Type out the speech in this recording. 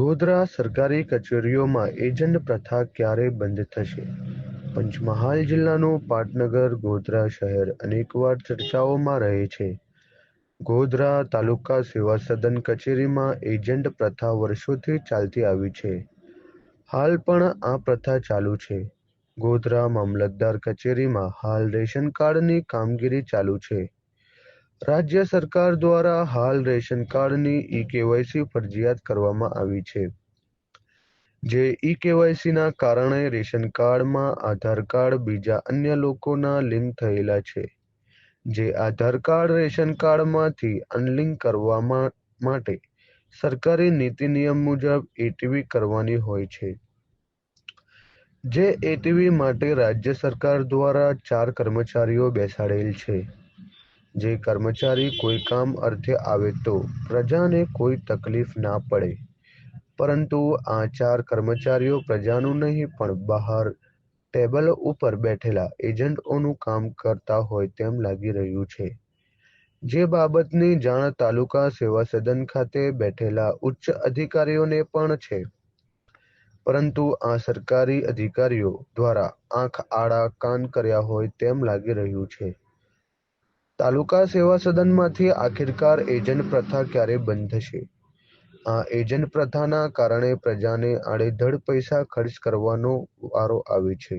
ગોધરા સરકારી કચેરીઓમાં એજન્ટ પ્રથા ક્યારે બંધ થશે? પંચમહાલ જિલ્લાનું પાટનગર, ગોધરા શહેર અનેકવાર ચર્ચાઓમાં રહે છે. ગોધરા તાલુકા સેવા સદન કચેરીમાં એજન્ટ પ્રથા વર્ષોથી ચાલતી આવી છે. હાલ પણ આ પ્રથા ચાલુ છે. ગોધરા મામલતદાર કચેરીમાં હાલ રેશન કાર્ડની કામગીરી ચાલુ છે. રાજ્ય સરકાર દ્વારા હાલ રેશન કાર્ડની ઈ-કેવાયસી ફરજિયાત કરવામાં આવી છે. જે ઈ-કેવાયસીના કારણે રેશન કાર્ડમાં આધાર કાર્ડ, બીજા અન્ય લોકોના લિંક થયેલા છે. જે આધાર કાર્ડ રેશન કાર્ડમાંથી અનલિંક કરવા માટે સરકારી નીતિ નિયમ મુજબ એટીવી કરવાની હોય છે. જે એટીવી માટે રાજ્ય સરકાર દ્વારા ચાર કર્મચારીઓ બેસાડેલ છે. જે કર્મચારી કોઈ કામ અર્થે આવે તો પ્રજાને કોઈ તકલીફ ના પડે. પરંતુ આ ચાર કર્મચારીઓ પ્રજાનું નહીં, પણ બહાર ટેબલ ઉપર બેઠેલા એજન્ટોનું કામ કરતા હોય તેમ લાગી રહ્યું છે. જે બાબતની જાણ તાલુકા સેવા સદન ખાતે બેઠેલા ઉચ્ચ અધિકારીઓને પણ છે. પરંતુ આ સરકારી અધિકારીઓ દ્વારા આંખ આડા કાન કર્યા હોય તેમ લાગી રહ્યું છે. તાલુકા સેવા સદનમાંથી આખિરકાર એજન્ટ પ્રથા ક્યારે બંધ થશે? આ એજન્ટ પ્રથાના કારણે પ્રજાને આડેધડ પૈસા ખર્ચ કરવાનો વારો આવે છે.